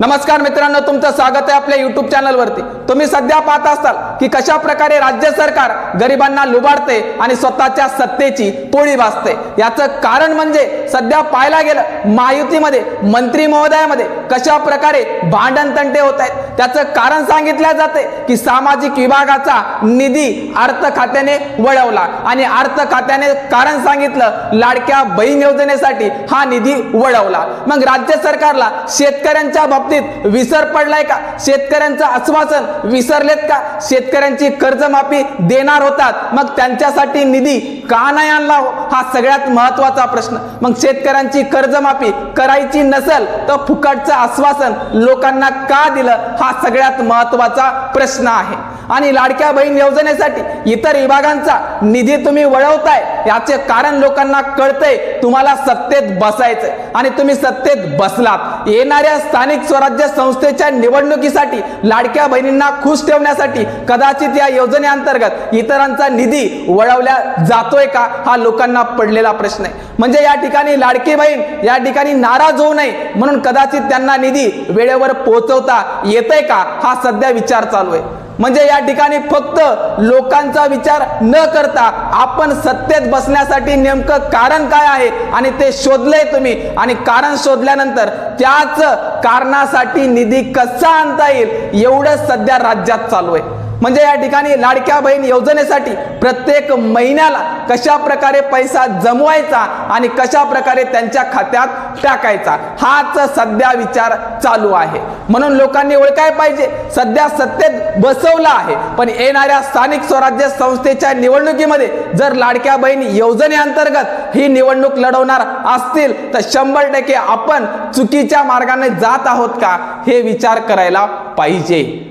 नमस्कार मित्रांनो तुमचं स्वागत आहे आपल्या युट्यूब चॅनलवरती तुम्ही सध्या पाहत असाल की कशा प्रकारे राज्य सरकार गरिबांना लुबाडते आणि स्वतःच्या सत्तेची पोळी भासते. याचं कारण म्हणजे सध्या पाहायला गेलं महायुतीमध्ये मंत्री महोदयामध्ये कशा प्रकारे भांडण तंटे होत आहेत. त्याचं कारण सांगितलं जाते की सामाजिक विभागाचा निधी अर्थ खात्याने वळवला आणि अर्थ खात्याने कारण सांगितलं लाडक्या बहीण योजनेसाठी हा निधी वळवला. मग राज्य सरकारला शेतकऱ्यांच्या बाबतीत विसर पडलाय का? शेतकऱ्यांचं आश्वासन विसरलेत का? शेतकऱ्यांची कर्जमाफी देणार होतात. मग त्यांच्यासाठी निधी का नाही आणला हो? हा सगळ्यात महत्त्वाचा प्रश्न. मग शेतकऱ्यांची कर्जमाफी करायची नसेल तर फुकटचं आश्वासन लोकांना का दिलं? हा सगळ्यात महत्त्वाचा प्रश्न आहे. आणि लाडक्या बहीण योजनेसाठी इतर विभागांचा निधी तुम्ही वळवताय याचे कारण लोकांना कळतंय. तुम्हाला सत्तेत बसायचंय. आणि तुम्ही सत्तेत बसलात. येणाऱ्या स्थानिक स्वराज्य संस्थेच्या निवडणुकीसाठी लाडक्या बहिणींना खुश ठेवण्यासाठी कदाचित या योजनेअंतर्गत इतरांचा निधी वळवल्या जातोय का हा लोकांना पडलेला प्रश्न आहे. म्हणजे या ठिकाणी लाडकी बहीण या ठिकाणी नाराज होऊ नये म्हणून कदाचित त्यांना निधी वेळेवर पोहोचवता येतंय का हा सध्या विचार चालू आहे. म्हणजे या ठिकाणी फक्त लोकांचा विचार न करता आपण सत्तेत बसण्यासाठी नेमकं कारण काय आहे आणि ते शोधलंय तुम्ही. आणि कारण शोधल्यानंतर त्याच कारणासाठी निधी कसा आणता येईल एवढं सध्या राज्यात चालू आहे. म्हणजे या ठिकाणी लाडक्या बहीण योजनेसाठी प्रत्येक महिन्याला कशा प्रकारे पैसा जमवायचा आणि कशा प्रकारे त्यांच्या खात्यात टाकायचा हाच सध्या विचार चालू आहे. म्हणून लोकांनी ओळखाय पाहिजे सध्या सत्तेत बसवलं आहे. पण येणाऱ्या स्थानिक स्वराज्य संस्थेच्या निवडणुकीमध्ये जर लाडक्या बहीण योजनेअंतर्गत ही निवडणूक लढवणार असतील तर शंभर टक्के आपण चुकीच्या मार्गाने जात आहोत का हे विचार करायला पाहिजे.